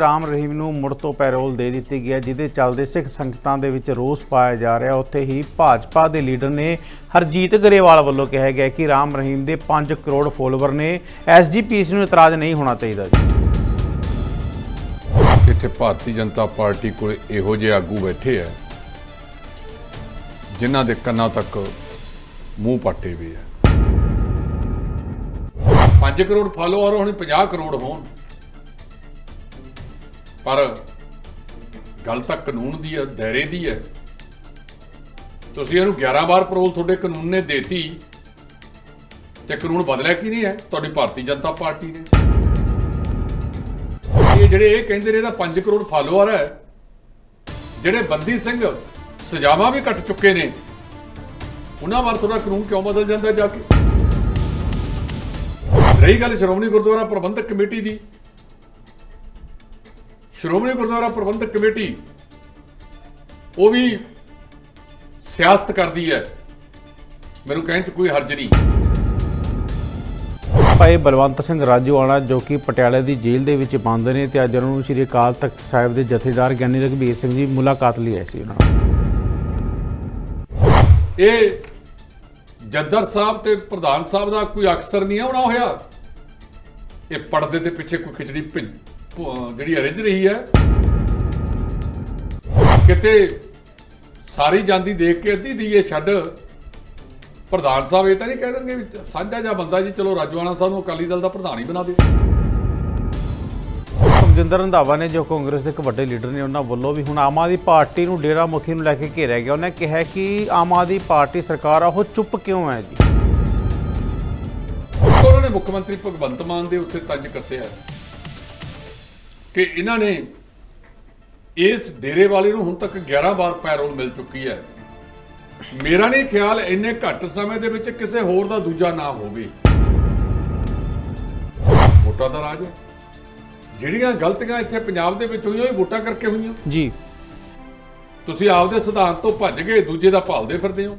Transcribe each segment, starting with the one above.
ਰਾਮ ਰਹੀਮ ਨੂੰ ਮੁੜ ਤੋਂ ਪੈਰੋਲ ਦੇ ਦਿੱਤੀ ਗਈ ਜਿਹਦੇ ਚੱਲਦੇ ਸਿੱਖ ਸੰਗਤਾਂ ਦੇ ਵਿੱਚ ਰੋਸ ਪਾਇਆ ਜਾ ਰਿਹਾ। ਉੱਥੇ ਹੀ ਭਾਜਪਾ ਦੇ ਲੀਡਰ ਨੇ ਹਰਜੀਤ ਗਰੇਵਾਲ ਵੱਲੋਂ ਕਿਹਾ ਗਿਆ ਕਿ ਰਾਮ ਰਹੀਮ ਦੇ 5 ਕਰੋੜ ਫੋਲੋਵਰ ਨੇ ਐਸਜੀਪੀਸੀ ਨੂੰ ਇਤਰਾਜ਼ ਨਹੀਂ ਹੋਣਾ ਚਾਹੀਦਾ ਜੀ। ਇੱਥੇ ਭਾਰਤੀ ਜਨਤਾ ਪਾਰਟੀ ਕੋਲ ਇਹੋ ਜਿਹੇ ਆਗੂ ਬੈਠੇ ਆ, ਜਿਨ੍ਹਾਂ ਦੇ ਕੰਨਾਂ ਤੱਕ ਮੂੰਹ ਪਾਟੇ ਵੀ ਆ। 5 ਕਰੋੜ ਫਾਲੋਅਰ ਹੋਣ 50 ਕਰੋੜ ਹੋਣ। ਪਰ ਗੱਲ ਤਾਂ ਕਾਨੂੰਨ ਦੀ ਹੈ, ਦਾਇਰੇ ਦੀ ਹੈ। ਤੁਸੀਂ ਇਹਨੂੰ 11 ਵਾਰ ਪਰੋਲ ਤੁਹਾਡੇ ਕਾਨੂੰਨ ਨੇ ਦੇਤੀ ਤੇ ਕਾਨੂੰਨ ਬਦਲਿਆ ਕਿ ਨਹੀਂ ਹੈ? ਤੁਹਾਡੀ ਭਾਰਤੀ ਜਨਤਾ ਪਾਰਟੀ ਨੇ। ਇਹ ਜਿਹੜੇ ਇਹ ਕਹਿੰਦੇ ਨੇ, ਇਹਦਾ 5 ਕਰੋੜ ਫਾਲੋਅਰ ਹੈ। ਜਿਹੜੇ ਬੰਦੀ ਸਿੰਘ ਸਜ਼ਾਵਾਂ ਵੀ ਕੱਟ ਚੁੱਕੇ ਨੇ, ਉਹਨਾਂ ਵਾਰ ਤੁਹਾਡਾ ਕਾਨੂੰਨ ਕਿਉਂ ਬਦਲ ਜਾਂਦਾ ਜਾ ਕੇ? ਰਹੀ ਗੱਲ ਸ਼੍ਰੋਮਣੀ ਗੁਰਦੁਆਰਾ ਪ੍ਰਬੰਧਕ ਕਮੇਟੀ ਦੀ। ਸ਼੍ਰੋਮਣੀ ਗੁਰਦੁਆਰਾ ਪ੍ਰਬੰਧਕ ਕਮੇਟੀ ਉਹ ਵੀ ਸਿਆਸਤ ਕਰਦੀ ਹੈ। ਮੈਨੂੰ ਕਹਿਣ ਚ ਕੋਈ ਹਰਜ ਨਹੀਂ। ਭਾਈ ਬਲਵੰਤ ਸਿੰਘ ਰਾਜੂਆਣਾ ਜੋ ਕਿ ਪਟਿਆਲੇ ਦੀ ਜੇਲ੍ਹ ਦੇ ਵਿੱਚ ਬੰਦ ਨੇ ਤੇ ਅੱਜ ਉਹਨਾਂ ਨੂੰ ਸ੍ਰੀ ਅਕਾਲ ਤਖਤ ਸਾਹਿਬ ਦੇ ਜਥੇਦਾਰ ਗਿਆਨੀ ਰਘਬੀਰ ਸਿੰਘ ਜੀ ਮੁਲਾਕਾਤ ਲਈ ਆਏ ਸੀ ਉਹਨਾਂ ਨਾਲ। ਇਹ ਜੱਦਰ ਸਾਹਿਬ ਤੇ ਪ੍ਰਧਾਨ ਸਾਹਿਬ ਦਾ ਕੋਈ ਅਕਸਰ ਨਹੀਂ ਆਉਣਾ ਹੋਇਆ। ਇਹ ਪਰਦੇ ਦੇ ਪਿੱਛੇ ਕੋਈ ਖਿਚੜੀ ਜਿਹੜੀ ਰਿੱਝ ਰਹੀ ਹੈ ਕਿਤੇ ਸਾਰੀ ਜਾਂਦੀ ਦੇਖ ਕੇ ਅੱਧੀ ਦੀਏ ਛੱਡ। ਪ੍ਰਧਾਨ ਸਾਹਿਬ ਇਹ ਤਾਂ ਨਹੀਂ ਕਹਿ ਦੇਣਗੇ ਵੀ ਸਾਂਝਾ ਜਿਹਾ ਬੰਦਾ ਜੀ ਚਲੋ ਰਾਜਵਾਨਾ ਸਾਹਿਬ ਨੂੰ ਅਕਾਲੀ ਦਲ ਦਾ ਪ੍ਰਧਾਨ ਹੀ ਬਣਾ ਦਿਓ ਸੁਖਜਿੰਦਰ ਰੰਧਾਵਾ ਨੇ ਜੋ ਕਾਂਗਰਸ ਦੇ ਇੱਕ ਵੱਡੇ ਲੀਡਰ ਨੇ ਉਹਨਾਂ ਵੱਲੋਂ ਵੀ ਹੁਣ ਆਮ ਆਦਮੀ ਪਾਰਟੀ ਨੂੰ ਡੇਰਾ ਮੁਖੀ ਨੂੰ ਲੈ ਕੇ ਘੇਰਿਆ ਗਿਆ। ਉਹਨੇ ਕਿਹਾ ਕਿ ਆਮ ਆਦਮੀ ਪਾਰਟੀ ਸਰਕਾਰ ਆ ਉਹ ਚੁੱਪ ਕਿਉਂ ਹੈ ਜੀ? ਉਹਨਾਂ ਨੇ ਮੁੱਖ ਮੰਤਰੀ ਭਗਵੰਤ ਮਾਨ ਦੇ ਉੱਤੇ ਤੰਜ ਕੱਸਿਆ। ਕਿ ਇਹਨਾਂ ਨੇ ਇਸ ਡੇਰੇ ਵਾਲੇ ਨੂੰ ਹੁਣ ਤੱਕ 11 ਵਾਰ ਪੈਰੋਲ ਮਿਲ ਚੁੱਕੀ ਹੈ। ਮੇਰਾ ਨਹੀਂ ਖਿਆਲ ਇੰਨੇ ਘੱਟ ਸਮੇਂ ਦੇ ਵਿੱਚ ਕਿਸੇ ਹੋਰ ਦਾ ਦੂਜਾ ਨਾਮ ਹੋਵੇ। ਵੋਟਾਂ ਦਾ ਰਾਜ ਹੈ। ਜਿਹੜੀਆਂ ਗਲਤੀਆਂ ਇੱਥੇ ਪੰਜਾਬ ਦੇ ਵਿੱਚ ਹੋਈਆਂ ਉਹ ਵੋਟਾਂ ਕਰਕੇ ਹੋਈਆਂ। ਜੀ। ਤੁਸੀਂ ਆਪਦੇ ਸਿਧਾਂਤ ਤੋਂ ਭੱਜ ਕੇ ਦੂਜੇ ਦਾ ਭਾਲਦੇ ਫਿਰਦੇ ਹੋ।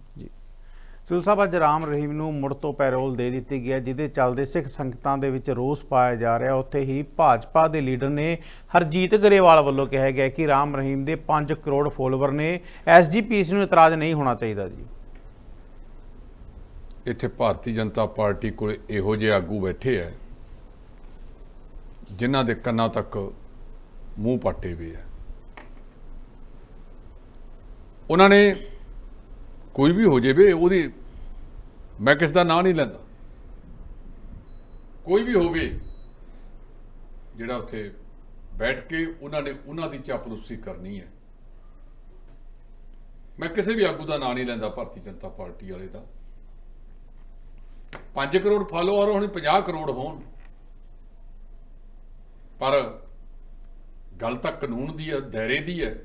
ਢਿੱਲੋਂ ਸਾਹਿਬ, ਅੱਜ ਰਾਮ ਰਹੀਮ ਨੂੰ ਮੁੜ ਤੋਂ ਪੈਰੋਲ ਦੇ ਦਿੱਤੀ ਗਈ ਹੈ, ਜਿਹਦੇ ਚੱਲਦੇ ਸਿੱਖ ਸੰਗਤਾਂ ਦੇ ਵਿੱਚ ਰੋਸ ਪਾਇਆ ਜਾ ਰਿਹਾ। ਉੱਥੇ ਹੀ ਭਾਜਪਾ ਦੇ ਲੀਡਰ ਨੇ ਹਰਜੀਤ ਗਰੇਵਾਲ ਵੱਲੋਂ ਕਿਹਾ ਗਿਆ ਕਿ ਰਾਮ ਰਹੀਮ ਦੇ 5 ਕਰੋੜ ਫੋਲੋਵਰ ਨੇ ਐਸਜੀਪੀਸੀ ਨੂੰ ਇਤਰਾਜ਼ ਨਹੀਂ ਹੋਣਾ ਚਾਹੀਦਾ ਜੀ। ਇੱਥੇ ਭਾਰਤੀ ਜਨਤਾ ਪਾਰਟੀ ਕੋਲ ਇਹੋ ਜਿਹੇ ਆਗੂ ਬੈਠੇ ਆ, ਜਿਨ੍ਹਾਂ ਦੇ ਕੰਨਾਂ ਤੱਕ ਮੂੰਹ ਪਾਟੇ ਵੀ ਆ। ਉਹਨਾਂ ਨੇ ਕੋਈ ਵੀ ਹੋ ਜਾਵੇ, ਉਹਦੀ ਮੈਂ ਕਿਸ ਦਾ ਨਾਂ ਨਹੀਂ ਲੈਂਦਾ। ਕੋਈ ਵੀ ਹੋਵੇ, ਜਿਹੜਾ ਉੱਥੇ ਬੈਠ ਕੇ ਉਹਨਾਂ ਨੇ ਉਹਨਾਂ ਦੀ ਚਾਪਲੂਸੀ ਕਰਨੀ ਹੈ। ਮੈਂ ਕਿਸੇ ਵੀ ਆਗੂ ਦਾ ਨਾਂ ਨਹੀਂ ਲੈਂਦਾ, ਭਾਰਤੀ ਜਨਤਾ ਪਾਰਟੀ ਵਾਲੇ ਦਾ। 5 ਕਰੋੜ ਫਾਲੋਅਰ ਹੋਣ 50 ਕਰੋੜ ਹੋਣ। ਪਰ ਗੱਲ ਤਾਂ ਕਾਨੂੰਨ ਦੀ ਹੈ, ਦਾਇਰੇ ਦੀ ਹੈ।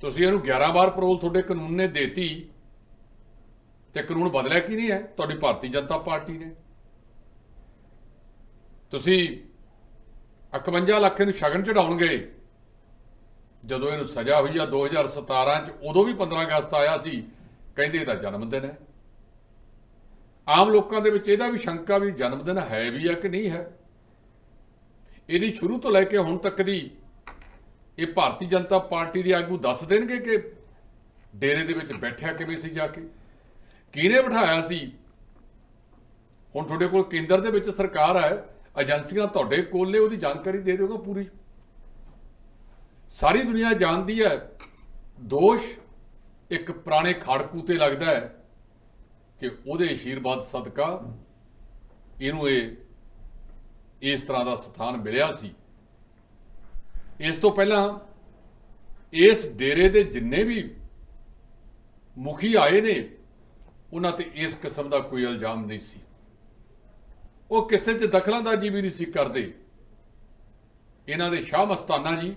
ਤੁਸੀਂ ਇਹਨੂੰ 11 ਵਾਰ ਪਰੋਲ ਤੁਹਾਡੇ ਕਾਨੂੰਨ ਨੇ ਦੇਤੀ। ਤੇ ਕਾਨੂੰਨ ਬਦਲਿਆ ਕਿ ਨਹੀਂ ਹੈ? ਤੁਹਾਡੀ ਭਾਰਤੀ ਜਨਤਾ ਪਾਰਟੀ ਨੇ। ਤੁਸੀਂ 51 ਲੱਖ ਨੂੰ ਸ਼ਗਨ ਚੜਾਉਣਗੇ। ਜਦੋਂ ਇਹਨੂੰ ਸਜ਼ਾ ਹੋਈ ਆ 2017 ਚ, ਉਦੋਂ ਵੀ 15 ਅਗਸਤ ਆਇਆ ਸੀ। ਕਹਿੰਦੇ ਇਹਦਾ ਜਨਮ ਦਿਨ ਹੈ। ਆਮ ਲੋਕਾਂ ਦੇ ਵਿੱਚ ਇਹਦਾ ਵੀ ਸ਼ੰਕਾ ਵੀ ਜਨਮ ਦਿਨ ਹੈ ਵੀ ਆ ਕਿ ਨਹੀਂ ਹੈ। ਇਹਦੀ ਸ਼ੁਰੂ ਤੋਂ ਲੈ ਕੇ ਹੁਣ ਤੱਕ ਦੀ ਇਹ ਭਾਰਤੀ ਜਨਤਾ ਪਾਰਟੀ ਦੇ ਆਗੂ ਦੱਸ ਦੇਣਗੇ ਕਿ ਡੇਰੇ ਦੇ ਵਿੱਚ ਬੈਠਿਆ ਕਿਵੇਂ ਸੀ ਜਾ ਕੇ? ਕਿਹਨੇ ਬਿਠਾਇਆ ਸੀ? ਹੁਣ ਤੁਹਾਡੇ ਕੋਲ ਕੇਂਦਰ ਦੇ ਵਿੱਚ ਸਰਕਾਰ ਹੈ, ਏਜੰਸੀਆਂ ਤੁਹਾਡੇ ਕੋਲ ਨੇ, ਉਹਦੀ ਜਾਣਕਾਰੀ ਦੇ ਦਿਓਗਾ ਪੂਰੀ। ਸਾਰੀ ਦੁਨੀਆ ਜਾਣਦੀ ਹੈ, ਦੋਸ਼ ਇੱਕ ਪੁਰਾਣੇ ਖਾੜਕੂ ਤੇ ਲੱਗਦਾ ਹੈ ਕਿ ਉਹਦੇ ਅਸ਼ੀਰਵਾਦ ਸਦਕਾ ਇਹਨੂੰ ਇਹ, ਇਸ ਤਰ੍ਹਾਂ ਦਾ ਸਥਾਨ ਮਿਲਿਆ ਸੀ। ਇਸ ਤੋਂ ਪਹਿਲਾਂ ਇਸ ਡੇਰੇ ਦੇ ਜਿੰਨੇ ਵੀ ਮੁਖੀ ਆਏ ਨੇ ਉਹਨਾਂ ਤੇ ਇਸ ਕਿਸਮ ਦਾ ਕੋਈ ਇਲਜ਼ਾਮ ਨਹੀਂ ਸੀ। ਉਹ ਕਿਸੇ 'ਚ ਦਖਲਅੰਦਾਜ਼ੀ ਵੀ ਨਹੀਂ ਸੀ ਕਰਦੇ। ਇਹਨਾਂ ਦੇ ਸ਼ਾਹ ਮਸਤਾਨਾ ਜੀ,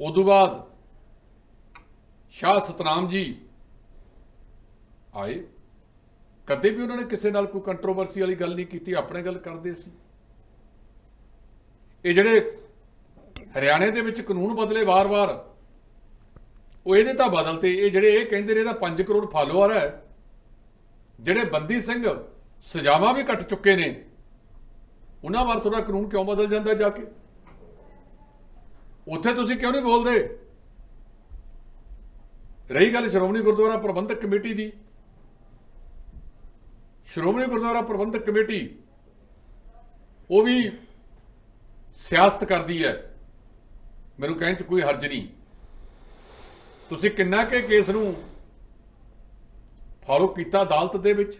ਉਦੋਂ ਬਾਅਦ ਸ਼ਾਹ ਸਤਨਾਮ ਜੀ ਆਏ। ਕਦੇ ਵੀ ਉਹਨਾਂ ਨੇ ਕਿਸੇ ਨਾਲ ਕੋਈ ਕੰਟਰੋਵਰਸੀ ਵਾਲੀ ਗੱਲ ਨਹੀਂ ਕੀਤੀ, ਆਪਣੇ ਗੱਲ ਕਰਦੇ ਸੀ। ਇਹ ਜਿਹੜੇ ਹਰਿਆਣੇ ਦੇ ਵਿੱਚ ਕਾਨੂੰਨ ਬਦਲੇ ਵਾਰ-ਵਾਰ ਉਹ ਇਹਦੇ ਤਾਂ ਬਦਲ 'ਤੇ ਇਹ ਜਿਹੜੇ ਇਹ ਕਹਿੰਦੇ ਨੇ ਇਹਦਾ 5 ਕਰੋੜ ਫਾਲੋਅਰ ਹੈ। ਜਿਹੜੇ ਬੰਦੀ ਸਿੰਘ ਸਜ਼ਾਵਾਂ ਵੀ ਕੱਟ ਚੁੱਕੇ ਨੇ, ਉਹਨਾਂ ਬਾਰੇ ਤੁਹਾਡਾ ਕਾਨੂੰਨ ਕਿਉਂ ਬਦਲ ਜਾਂਦਾ ਜਾ ਕੇ? ਉੱਥੇ ਤੁਸੀਂ ਕਿਉਂ ਨਹੀਂ ਬੋਲਦੇ? ਰਹੀ ਗੱਲ ਸ਼੍ਰੋਮਣੀ ਗੁਰਦੁਆਰਾ ਪ੍ਰਬੰਧਕ ਕਮੇਟੀ ਦੀ। ਸ਼੍ਰੋਮਣੀ ਗੁਰਦੁਆਰਾ ਪ੍ਰਬੰਧਕ ਕਮੇਟੀ, ਉਹ ਵੀ ਸਿਆਸਤ ਕਰਦੀ ਹੈ। ਮੈਨੂੰ ਕਹਿਣ ਚ ਕੋਈ ਹਰਜ ਨਹੀਂ। ਤੁਸੀਂ ਕਿੰਨਾ ਕੇ ਕੇਸ ਨੂੰ ਫਾਲੋ ਕੀਤਾ ਅਦਾਲਤ ਦੇ ਵਿੱਚ?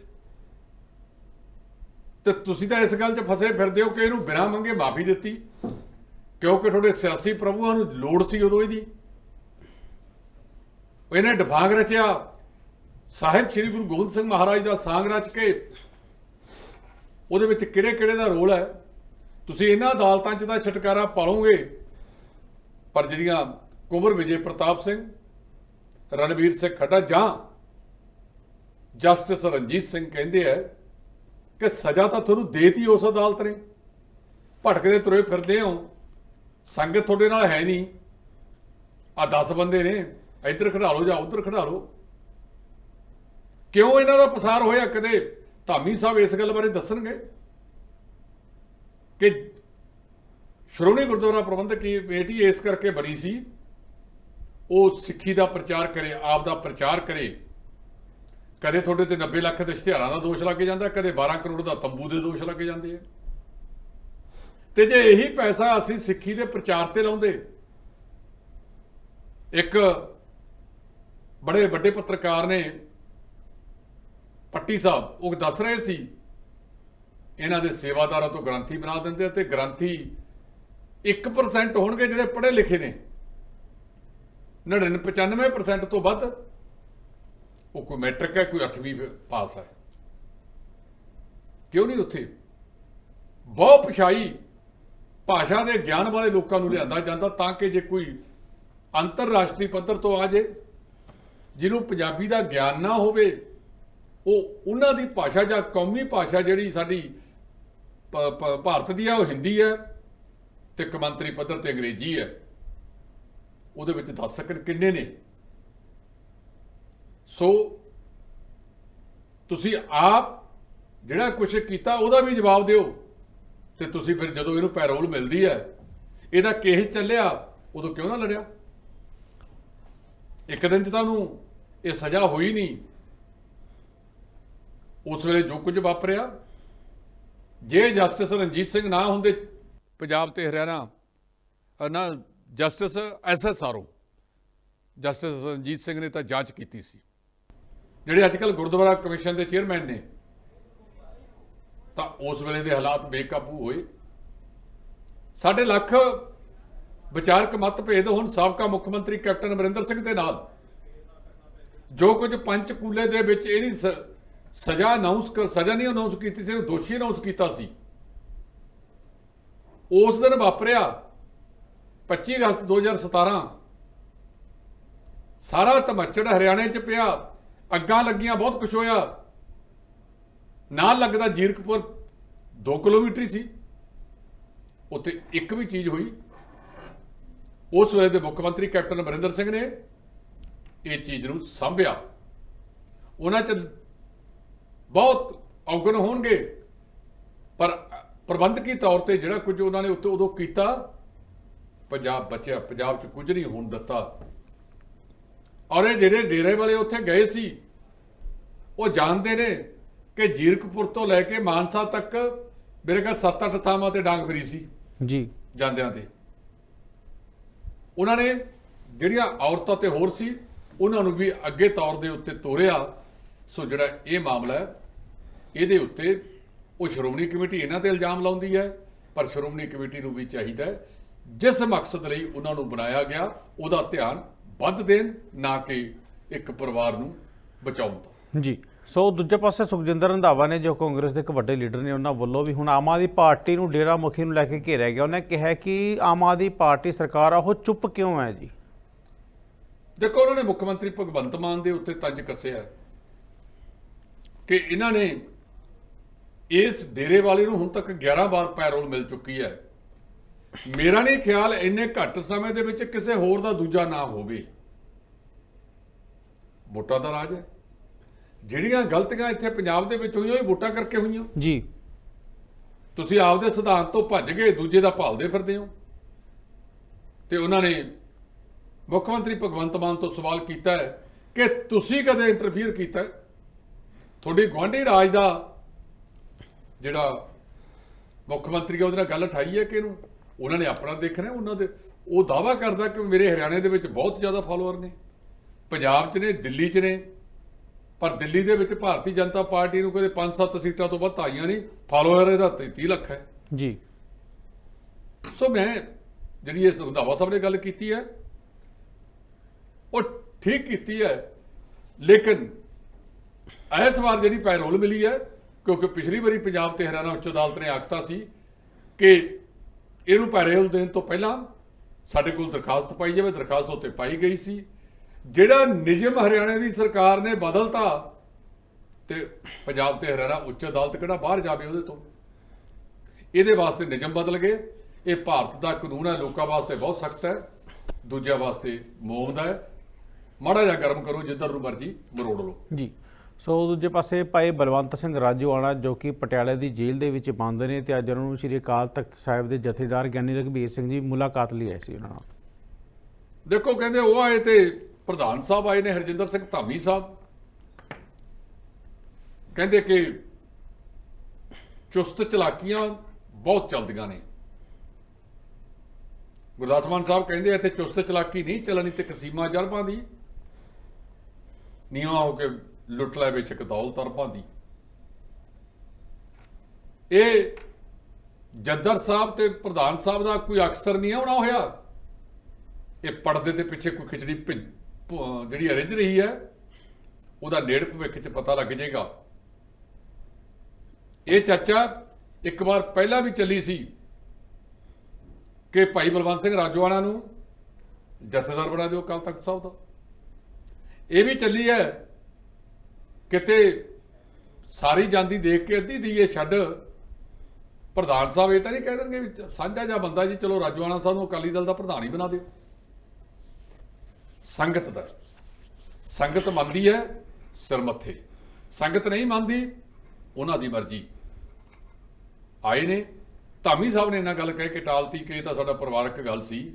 ਤੇ ਤੁਸੀਂ ਤਾਂ ਇਸ ਗੱਲ 'ਚ ਫਸੇ ਫਿਰਦੇ ਹੋ ਕਿ ਇਹਨੂੰ ਬਿਨਾਂ ਮੰਗੇ ਮਾਫੀ ਦਿੱਤੀ, ਕਿਉਂਕਿ ਤੁਹਾਡੇ ਸਿਆਸੀ ਪ੍ਰਭੂਆਂ ਨੂੰ ਲੋੜ ਸੀ ਉਦੋਂ ਇਹਦੀ। ਇਹਨੇ ਡਿਫਾਂਗ ਰਚਿਆ। ਸਾਹਿਬ ਸ੍ਰੀ ਗੁਰੂ ਗੋਬਿੰਦ ਸਿੰਘ ਮਹਾਰਾਜ ਦਾ ਸਾਂਗ ਰਚ ਕੇ ਉਹਦੇ ਵਿੱਚ ਕਿਹੜੇ ਕਿਹੜੇ ਦਾ ਰੋਲ ਹੈ? ਤੁਸੀਂ ਇਹਨਾਂ ਅਦਾਲਤਾਂ 'ਚ ਤਾਂ ਛਟਕਾਰਾ ਪਾਲੋਗੇ, ਪਰ ਜਿਹੜੀਆਂ ਕੁੰਵਰ ਵਿਜੇ ਪ੍ਰਤਾਪ ਸਿੰਘ ਰਣਵੀਰ ਸਿੰਘ ਖੱਡਾ ਜਾਂ ਜਸਟਿਸ ਰਣਜੀਤ ਸਿੰਘ ਕਹਿੰਦੇ ਆ ਕਿ ਸਜ਼ਾ ਤਾਂ ਤੁਹਾਨੂੰ ਦੇਤੀ ਉਸ ਅਦਾਲਤ ਨੇ। ਭਟਕਦੇ ਤੁਰੇ ਫਿਰਦੇ ਹੋ। ਸੰਗਤ ਤੁਹਾਡੇ ਨਾਲ ਹੈ ਨਹੀਂ। ਆ 10 ਬੰਦੇ ਨੇ, ਇੱਧਰ ਖੜਾ ਲਓ ਜਾਂ ਉੱਧਰ ਖੜਾ ਲਓ। ਕਿਉਂ ਇਹਨਾਂ ਦਾ ਪਸਾਰ ਹੋਇਆ ਕਦੇ? ਧਾਮੀ ਸਾਹਿਬ ਇਸ ਗੱਲ ਬਾਰੇ ਦੱਸਣਗੇ ਕਿ ਸ਼੍ਰੋਮਣੀ ਗੁਰਦੁਆਰਾ ਪ੍ਰਬੰਧਕ ਕਮੇਟੀ ਇਸ ਕਰਕੇ ਬਣੀ ਸੀ ਉਹ ਸਿੱਖੀ ਦਾ ਪ੍ਰਚਾਰ ਕਰੇ, ਆਪ ਦਾ ਪ੍ਰਚਾਰ ਕਰੇ। ਕਦੇ ਤੁਹਾਡੇ ਤੇ 90 ਲੱਖ ਦੇ ਇਸ਼ਤਿਹਾਰਾਂ ਦਾ ਦੋਸ਼ ਲੱਗ ਜਾਂਦਾ, ਕਦੇ 12 ਕਰੋੜ ਦਾ ਤੰਬੂ ਦੇ ਦੋਸ਼ ਲੱਗ ਜਾਂਦੇ ਆ। ਤੇ ਜੇ ਇਹੀ ਪੈਸਾ ਅਸੀਂ ਸਿੱਖੀ ਦੇ ਪ੍ਰਚਾਰ ਤੇ ਲਾਉਂਦੇ, ਇੱਕ ਬੜੇ ਵੱਡੇ ਪੱਤਰਕਾਰ ਨੇ ਪੱਟੀ ਸਾਹਿਬ, ਉਹ ਦੱਸ ਰਹੇ ਸੀ, ਇਹਨਾਂ ਦੇ ਸੇਵਾਦਾਰਾਂ ਤੋਂ ਗ੍ਰੰਥੀ ਬਣਾ ਦਿੰਦੇ ਆ ਤੇ ਗ੍ਰੰਥੀ 1% ਹੋਣਗੇ ਜਿਹੜੇ ਪੜ੍ਹੇ ਲਿਖੇ ਨੇ। 99 95% ਤੋਂ ਵੱਧ। ਉਹ ਕੋਈ ਮੈਟ੍ਰਿਕ ਹੈ, ਕੋਈ 8ਵੀਂ ਪਾਸ ਹੈ। ਕਿਉਂ ਨਹੀਂ ਉੱਥੇ? ਬਹੁ ਪਛਾਈ ਭਾਸ਼ਾ ਦੇ ਗਿਆਨ ਵਾਲੇ ਲੋਕਾਂ ਨੂੰ ਲਿਆਂਦਾ ਜਾਂਦਾ ਤਾਂ ਕਿ ਜੇ ਕੋਈ ਅੰਤਰਰਾਸ਼ਟਰੀ ਪੱਧਰ ਤੋਂ ਆ ਜੇ, ਜਿਹਨੂੰ ਪੰਜਾਬੀ ਦਾ ਗਿਆਨ ਨਾ ਹੋਵੇ, ਉਹ ਉਹਨਾਂ ਦੀ ਭਾਸ਼ਾ ਜਾਂ ਕੌਮੀ ਭਾਸ਼ਾ ਜਿਹੜੀ ਸਾਡੀ ਪ- ਭਾਰਤ ਦੀ ਆ, ਉਹ ਹਿੰਦੀ ਹੈ ਤੇ ਕਮੰਤਰੀ ਪੱਧਰ ਤੇ ਅੰਗਰੇਜ਼ੀ ਹੈ। ਉਹਦੇ ਵਿੱਚ ਦੱਸ ਸਕਣ ਕਿੰਨੇ ਨੇ? ਸੋ ਤੁਸੀਂ ਆਪ ਜਿਹੜਾ ਕੁਝ ਕੀਤਾ ਉਹਦਾ ਵੀ ਜਵਾਬ ਦਿਓ। ਤੇ ਤੁਸੀਂ ਫਿਰ ਜਦੋਂ ਇਹਨੂੰ ਪੈਰੋਲ ਮਿਲਦੀ ਹੈ, ਇਹਦਾ ਕੇਸ ਚੱਲਿਆ, ਉਦੋਂ ਕਿਉਂ ਨਾ ਲੜਿਆ? ਇੱਕ ਦਿਨ 'ਚ ਤੁਹਾਨੂੰ ਇਹ ਸਜ਼ਾ ਹੋਈ ਨਹੀਂ। ਉਸ ਵੇਲੇ ਜੋ ਕੁਝ ਵਾਪਰਿਆ, ਜੇ ਜਸਟਿਸ ਰਣਜੀਤ ਸਿੰਘ ਨਾ ਹੁੰਦੇ ਪੰਜਾਬ ਤੇ ਹਰਿਆਣਾ ਨਾ justice SS RO justice Ranjit Singh ਨੇ ਤਾਂ ਜਾਂਚ ਕੀਤੀ ਸੀ। ਜਿਹੜੇ ਅੱਜ ਕੱਲ ਗੁਰਦੁਆਰਾ ਕਮਿਸ਼ਨ ਦੇ ਚੇਅਰਮੈਨ ਨੇ, ਤਾਂ ਉਸ ਵੇਲੇ ਦੇ ਹਾਲਾਤ ਬੇਕਾਬੂ ਹੋਏ। ਸਾਡੇ ਲੱਖ ਵਿਚਾਰਕ ਮਤਭੇਦ ਹੁਣ ਸਾਬਕਾ ਮੁੱਖ ਮੰਤਰੀ ਕੈਪਟਨ ਅਮਰਿੰਦਰ ਸਿੰਘ ਦੇ ਨਾਲ। ਜੋ ਕੁਝ ਪੰਚਕੂਲੇ ਦੇ ਵਿੱਚ ਇਹਦੀ ਸ- ਸਜ਼ਾ ਅਨਾਉਂਸ ਕਰ, ਸਜ਼ਾ ਨਹੀਂ ਅਨਾਉਂਸ ਕੀਤੀ ਸੀ, ਇਹਨੂੰ ਦੋਸ਼ੀ ਅਨਾਉਂਸ ਕੀਤਾ ਸੀ। ਉਸ ਦਿਨ ਵਾਪਰਿਆ 25 ਅਗਸਤ 2017 ਸਾਰਾ ਧਮੱਚੜ ਹਰਿਆਣੇ 'ਚ ਪਿਆ। ਅੱਗਾਂ ਲੱਗੀਆਂ, ਬਹੁਤ ਕੁਝ ਹੋਇਆ। ਨਾਲ ਲੱਗਦਾ ਜੀਰਕਪੁਰ 2 ਕਿਲੋਮੀਟਰ ਹੀ ਸੀ। ਉੱਥੇ ਇੱਕ ਵੀ ਚੀਜ਼ ਹੋਈ। ਉਸ ਵੇਲੇ ਦੇ ਮੁੱਖ ਮੰਤਰੀ ਕੈਪਟਨ ਅਮਰਿੰਦਰ ਸਿੰਘ ਨੇ ਇਹ ਚੀਜ਼ ਨੂੰ ਸੰਭਿਆ। ਉਹਨਾਂ 'ਚ ਬਹੁਤ ਔਗਣ ਹੋਣਗੇ। ਪਰ ਪ੍ਰਬੰਧਕੀ ਤੌਰ ਤੇ ਜਿਹੜਾ ਕੁਝ ਉਹਨਾਂ ਨੇ ਉੱਤੇ ਉਦੋਂ ਕੀਤਾ ਪੰਜਾਬ ਬਚਿਆ ਪੰਜਾਬ 'ਚ ਕੁਝ ਨਹੀਂ ਹੋਣ ਦਿੱਤਾ। ਔਰ ਇਹ ਜਿਹੜੇ ਡੇਰੇ ਵਾਲੇ ਉੱਥੇ ਗਏ ਸੀ ਉਹ ਜਾਣਦੇ ਨੇ ਕਿ ਜੀਰਕਪੁਰ ਤੋਂ ਲੈ ਕੇ ਮਾਨਸਾ ਤੱਕ ਮੇਰੇ ਖਿਆਲ 7-8 ਥਾਵਾਂ ਤੇ ਡਾਂਗ ਫਰੀ ਸੀ ਜੀ। ਜਾਂਦਿਆਂ ਤੇ। ਉਹਨਾਂ ਨੇ ਜਿਹੜੀਆਂ ਔਰਤਾਂ ਤੇ ਹੋਰ ਸੀ ਉਹਨਾਂ ਨੂੰ ਵੀ ਅੱਗੇ ਤੌਰ ਦੇ ਉੱਤੇ ਤੋਰਿਆ। ਸੋ ਜਿਹੜਾ ਇਹ ਮਾਮਲਾ ਹੈ ਇਹਦੇ ਉੱਤੇ ਉਹ ਸ਼੍ਰੋਮਣੀ ਕਮੇਟੀ ਇਹਨਾਂ ਤੇ ਇਲਜ਼ਾਮ ਲਾਉਂਦੀ ਹੈ ਪਰ ਸ਼੍ਰੋਮਣੀ ਕਮੇਟੀ ਨੂੰ ਵੀ ਚਾਹੀਦਾ ਹੈ ਜਿਸ ਮਕਸਦ ਲਈ ਉਹਨਾਂ ਨੂੰ ਬਣਾਇਆ ਗਿਆ ਉਹਦਾ ਧਿਆਨ ਵੱਧ ਦੇਣ ਨਾ ਕਿ ਇੱਕ ਪਰਿਵਾਰ ਨੂੰ ਬਚਾਉਣ ਦਾ ਜੀ ਸੋ ਦੂਜੇ ਪਾਸੇ ਸੁਖਜਿੰਦਰ ਰੰਧਾਵਾ ਨੇ ਜੋ ਕਾਂਗਰਸ ਦੇ ਇੱਕ ਵੱਡੇ ਲੀਡਰ ਨੇ ਉਹਨਾਂ ਵੱਲੋਂ ਵੀ ਹੁਣ ਆਮ ਆਦਮੀ ਪਾਰਟੀ ਨੂੰ ਡੇਰਾ ਮੁਖੀ ਨੂੰ ਲੈ ਕੇ ਘੇਰਿਆ ਗਿਆ। ਉਹਨੇ ਕਿਹਾ ਕਿ ਆਮ ਆਦਮੀ ਪਾਰਟੀ ਸਰਕਾਰ ਆ ਉਹ ਚੁੱਪ ਕਿਉਂ ਹੈ ਜੀ? ਦੇਖੋ ਉਹਨਾਂ ਨੇ ਮੁੱਖ ਮੰਤਰੀ ਭਗਵੰਤ ਮਾਨ ਦੇ ਉੱਤੇ ਤੰਜ ਕੱਸਿਆ ਕਿ ਇਹਨਾਂ ਨੇ ਇਸ ਡੇਰੇ ਵਾਲੇ ਨੂੰ ਹੁਣ ਤੱਕ 11 ਵਾਰ ਪੈਰੋਲ ਮਿਲ ਚੁੱਕੀ ਹੈ। ਮੇਰਾ ਨਹੀਂ ਖਿਆਲ ਇੰਨੇ ਘੱਟ ਸਮੇਂ ਦੇ ਵਿੱਚ ਕਿਸੇ ਹੋਰ ਦਾ ਦੂਜਾ ਨਾਮ ਹੋਵੇ। ਵੋਟਾਂ ਦਾ ਰਾਜ ਹੈ। ਜਿਹੜੀਆਂ ਗਲਤੀਆਂ ਇੱਥੇ ਪੰਜਾਬ ਦੇ ਵਿੱਚ ਹੋਈਆਂ ਉਹ ਹੀ ਵੋਟਾਂ ਕਰਕੇ ਹੋਈਆਂ। ਜੀ। ਤੁਸੀਂ ਆਪਦੇ ਸਿਧਾਂਤ ਤੋਂ ਭੱਜ ਗਏ ਦੂਜੇ ਦਾ ਭਾਲਦੇ ਫਿਰਦੇ ਹੋ। ਤੇ ਉਹਨਾਂ ਨੇ ਮੁੱਖ ਮੰਤਰੀ ਭਗਵੰਤ ਮਾਨ ਤੋਂ ਸਵਾਲ ਕੀਤਾ ਹੈ ਕਿ ਤੁਸੀਂ ਕਦੇ ਇੰਟਰਫੀਅਰ ਕੀਤਾ? ਤੁਹਾਡੀ ਗੁਆਂਢੀ ਰਾਜ ਦਾ ਜਿਹੜਾ ਮੁੱਖ ਮੰਤਰੀ ਉਹਦੇ ਨਾਲ ਗੱਲ ਉਠਾਈ ਹੈ ਕਿ ਇਹਨੂੰ? ਉਹਨਾਂ ਨੇ ਆਪਣਾ ਦੇਖਣਾ ਉਹਨਾਂ ਦੇ ਉਹ ਦਾਵਾ ਕਰਦਾ ਕਿ ਮੇਰੇ ਹਰਿਆਣੇ ਦੇ ਵਿੱਚ ਬਹੁਤ ਜ਼ਿਆਦਾ ਫਾਲੋਅਰ ਨੇ। ਪੰਜਾਬ 'ਚ ਨੇ ਦਿੱਲੀ 'ਚ ਨੇ ਪਰ ਦਿੱਲੀ ਦੇ ਵਿੱਚ ਭਾਰਤੀ ਜਨਤਾ ਪਾਰਟੀ ਨੂੰ ਕਦੇ 5-7 ਸੀਟਾਂ ਤੋਂ ਵੱਧ ਆਈਆਂ ਨਹੀਂ। ਫਾਲੋਅਰ ਇਹਦਾ 33 ਲੱਖ ਹੈ। ਜੀ। ਸੋ ਮੈਂ ਜਿਹੜੀ ਇਹ ਰੰਧਾਵਾ ਸਾਹਿਬ ਨੇ ਗੱਲ ਕੀਤੀ ਹੈ ਉਹ ਠੀਕ ਕੀਤੀ ਹੈ ਲੇਕਿਨ ਇਸ ਵਾਰ ਜਿਹੜੀ ਪੈਰੋਲ ਮਿਲੀ ਹੈ ਕਿਉਂਕਿ ਪਿਛਲੀ ਵਾਰੀ ਪੰਜਾਬ ਤੇ ਹਰਿਆਣਾ ਉੱਚ ਅਦਾਲਤ ਨੇ ਆਖਤਾ ਸੀ ਕਿ ਇਹਨੂੰ ਪੈਰੇਲ ਦੇਣ ਤੋਂ ਪਹਿਲਾਂ ਸਾਡੇ ਕੋਲ ਦਰਖਾਸਤ ਪਾਈ ਜਾਵੇ, ਦਰਖਾਸਤ ਉੱਤੇ ਪਾਈ ਗਈ ਸੀ। ਜਿਹੜਾ ਨਿਯਮ ਹਰਿਆਣਾ ਦੀ ਸਰਕਾਰ ਨੇ ਬਦਲਤਾ ਤੇ ਪੰਜਾਬ ਤੇ ਹਰਿਆਣਾ ਉੱਚ ਅਦਾਲਤ ਕਿਹੜਾ ਬਾਹਰ ਜਾਵੇ ਉਹਦੇ ਤੋਂ। ਇਹਦੇ ਵਾਸਤੇ ਨਿਯਮ ਬਦਲ ਗਏ। ਇਹ ਭਾਰਤ ਦਾ ਕਾਨੂੰਨ ਹੈ, ਲੋਕਾਂ ਵਾਸਤੇ ਬਹੁਤ ਸਖਤ ਹੈ। ਦੂਜਿਆਂ ਵਾਸਤੇ ਮੋਮ ਦਾ ਹੈ। ਮਾੜਾ ਜਿਹਾ ਗਰਮ ਕਰੋ, ਜਿੱਧਰ ਨੂੰ ਮਰਜ਼ੀ ਮਰੋੜ ਲਓ। ਜੀ। ਸੋ ਦੂਜੇ ਪਾਸੇ ਭਾਈ ਬਲਵੰਤ ਸਿੰਘ ਰਾਜੋਆਣਾ ਜੋ ਕਿ ਪਟਿਆਲੇ ਦੀ ਜੇਲ੍ਹ ਦੇ ਵਿੱਚ ਬੰਦ ਨੇ ਤੇ ਅੱਜ ਉਹਨਾਂ ਨੂੰ ਸ੍ਰੀ ਅਕਾਲ ਤਖਤ ਸਾਹਿਬ ਦੇ ਜਥੇਦਾਰ ਗਿਆਨੀ ਰਘਬੀਰ ਸਿੰਘ ਜੀ ਮੁਲਾਕਾਤ ਲਈ ਆਏ ਸੀ ਉਹਨਾਂ ਨਾਲ। ਦੇਖੋ, ਕਹਿੰਦੇ ਉਹ ਆਏ ਤੇ ਪ੍ਰਧਾਨ ਸਾਹਿਬ ਆਏ ਨੇ, ਹਰਜਿੰਦਰ ਸਿੰਘ ਧਾਮੀ ਸਾਹਿਬ। ਕਹਿੰਦੇ ਕਿ ਚੁਸਤ ਚਲਾਕੀਆਂ ਬਹੁਤ ਚੱਲਦੀਆਂ ਨੇ। ਗੁਰਦਾਸ ਮਾਨ ਸਾਹਿਬ ਕਹਿੰਦੇ ਇੱਥੇ ਚੁਸਤ ਚਲਾਕੀ ਨਹੀਂ ਚੱਲਣੀ ਤੇ ਕਸੀਮਾ ਜਰਬਾਂ ਦੀ। ਨੀਵਾ ਹੋ ਕੇ ਲੁੱਟ ਲੈ ਵਿੱਚ ਕਦੌਲ ਦੌਲਤ ਦੀ ਇਹ ਜੱਦਰ ਸਾਹਿਬ ਤੇ ਪ੍ਰਧਾਨ ਸਾਹਿਬ ਦਾ ਕੋਈ ਅਕਸਰ ਨਹੀਂ ਆਉਣਾ ਹੋਇਆ। ਇਹ ਪਰਦੇ ਦੇ ਪਿੱਛੇ ਕੋਈ ਖਿਚੜੀ ਭਿ- ਭੁ- ਜਿਹੜੀ ਰਿੱਝ ਰਹੀ ਹੈ, ਉਹਦਾ ਨੇੜ ਭਵਿੱਖ 'ਚ ਪਤਾ ਲੱਗ ਜਾਏਗਾ। ਇਹ ਚਰਚਾ ਇੱਕ ਵਾਰ ਪਹਿਲਾਂ ਵੀ ਚੱਲੀ ਸੀ ਕਿ ਭਾਈ ਬਲਵੰਤ ਸਿੰਘ ਰਾਜੋਆਣਾ ਨੂੰ ਜਥੇਦਾਰ ਬਣਾ ਦਿਓ ਕੱਲ ਤਖਤ ਸਾਹਿਬ ਦਾ। ਇਹ ਵੀ ਚੱਲੀ ਹੈ ਕਿਤੇ ਸਾਰੀ ਜਾਂਦੀ ਦੇਖ ਕੇ ਅੱਧੀ ਦੀਏ ਛੱਡ। ਪ੍ਰਧਾਨ ਸਾਹਿਬ ਇਹ ਤਾਂ ਨਹੀਂ ਕਹਿ ਦੇਣਗੇ ਸਾਂਝਾ ਜਾਂ ਬੰਦਾ ਜੀ, ਚਲੋ ਰਾਜੋਆਣਾ ਸਾਹਿਬ ਨੂੰ ਅਕਾਲੀ ਦਲ ਦਾ ਪ੍ਰਧਾਨ ਹੀ ਬਣਾ ਦਿਓ। ਸੰਗਤ ਦਾ। ਸੰਗਤ ਮੰਨਦੀ ਹੈ, ਸਿਰ ਮੱਥੇ। ਸੰਗਤ ਨਹੀਂ ਮੰਨਦੀ, ਉਹਨਾਂ ਦੀ ਮਰਜ਼ੀ। ਆਏ ਨੇ, ਧਾਮੀ ਸਾਹਿਬ ਨੇ ਇਹਨਾਂ ਗੱਲ ਕਹਿ ਕੇ ਟਾਲਤੀ ਕਿ ਇਹ ਤਾਂ ਸਾਡਾ ਪਰਿਵਾਰਕ ਗੱਲ ਸੀ।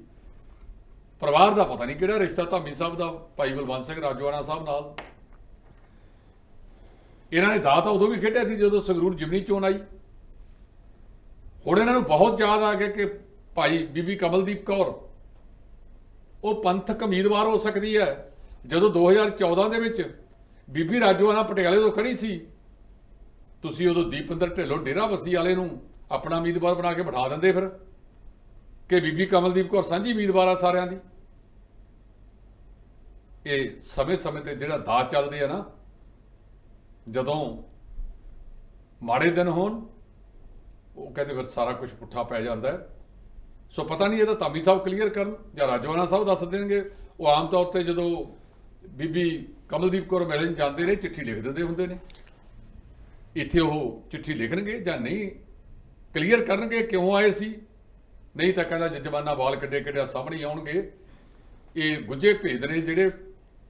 ਪਰਿਵਾਰ ਦਾ ਪਤਾ ਨਹੀਂ ਕਿਹੜਾ ਰਿਸ਼ਤਾ ਧਾਮੀ ਸਾਹਿਬ ਦਾ, ਭਾਈ ਬਲਵੰਤ ਸਿੰਘ ਰਾਜੋਆਣਾ ਸਾਹਿਬ ਨਾਲ। ਇਹਨਾਂ ਨੇ ਦਾਅ ਤਾਂ ਉਦੋਂ ਵੀ ਖੇਡਿਆ ਸੀ ਜਦੋਂ ਸੰਗਰੂਰ ਜਿਮਨੀ ਚੋਣ ਆਈ। ਹੁਣ ਇਹਨਾਂ ਨੂੰ ਬਹੁਤ ਯਾਦ ਆ ਗਿਆ ਕਿ ਭਾਈ ਬੀਬੀ ਕਮਲਦੀਪ ਕੌਰ, ਉਹ ਪੰਥਕ ਉਮੀਦਵਾਰ ਹੋ ਸਕਦੀ ਹੈ। ਜਦੋਂ 2014 ਦੇ ਵਿੱਚ ਬੀਬੀ ਰਾਜੋਆਣਾ ਪਟਿਆਲੇ ਤੋਂ ਖੜੀ ਸੀ, ਤੁਸੀਂ ਉਦੋਂ ਦੀਪਿੰਦਰ ਢਿੱਲੋਂ ਡੇਰਾ ਬਸੀ ਵਾਲੇ ਨੂੰ ਆਪਣਾ ਉਮੀਦਵਾਰ ਬਣਾ ਕੇ ਬਿਠਾ ਦਿੰਦੇ ਫਿਰ, ਕਿ ਬੀਬੀ ਕਮਲਦੀਪ ਕੌਰ ਸਾਂਝੀ ਉਮੀਦਵਾਰ ਆ ਸਾਰਿਆਂ ਦੀ। ਇਹ ਸਮੇਂ-ਸਮੇਂ ਤੇ ਜਿਹੜਾ ਦਾਅ ਚੱਲਦੇ ਆ ਨਾ ਜਦੋਂ ਮਾੜੇ ਦਿਨ ਹੋਣ, ਉਹ ਕਹਿੰਦੇ ਫਿਰ ਸਾਰਾ ਕੁਝ ਪੁੱਠਾ ਪੈ ਜਾਂਦਾ ਹੈ। ਸੋ ਪਤਾ ਨਹੀਂ ਇਹ ਤਾਂ ਧਾਮੀ ਸਾਹਿਬ ਕਲੀਅਰ ਕਰਨ ਜਾਂ ਰਾਜਵਾਨਾ ਸਾਹਿਬ ਦੱਸ ਦੇਣਗੇ। ਉਹ ਆਮ ਤੌਰ ਤੇ ਜਦੋਂ ਬੀਬੀ ਕਮਲਦੀਪ ਕੌਰ ਮਿਲਣ ਜਾਂਦੇ ਨੇ, ਚਿੱਠੀ ਲਿਖ ਦਿੰਦੇ ਹੁੰਦੇ ਨੇ। ਇੱਥੇ ਉਹ ਚਿੱਠੀ ਲਿਖਣਗੇ ਜਾਂ ਨਹੀਂ? ਕਲੀਅਰ ਕਰਨਗੇ ਕਿਉਂ ਆਏ ਸੀ? ਨਹੀਂ ਤਾਂ ਕਹਿੰਦਾ ਜਜਮਾਨਾ ਵਾਲ ਕੱਢੇ ਕੱਢਿਆ ਸਾਹਮਣੇ ਆਉਣਗੇ। ਇਹ ਗੁੱਜੇ ਭੇਦ ਨੇ ਜਿਹੜੇ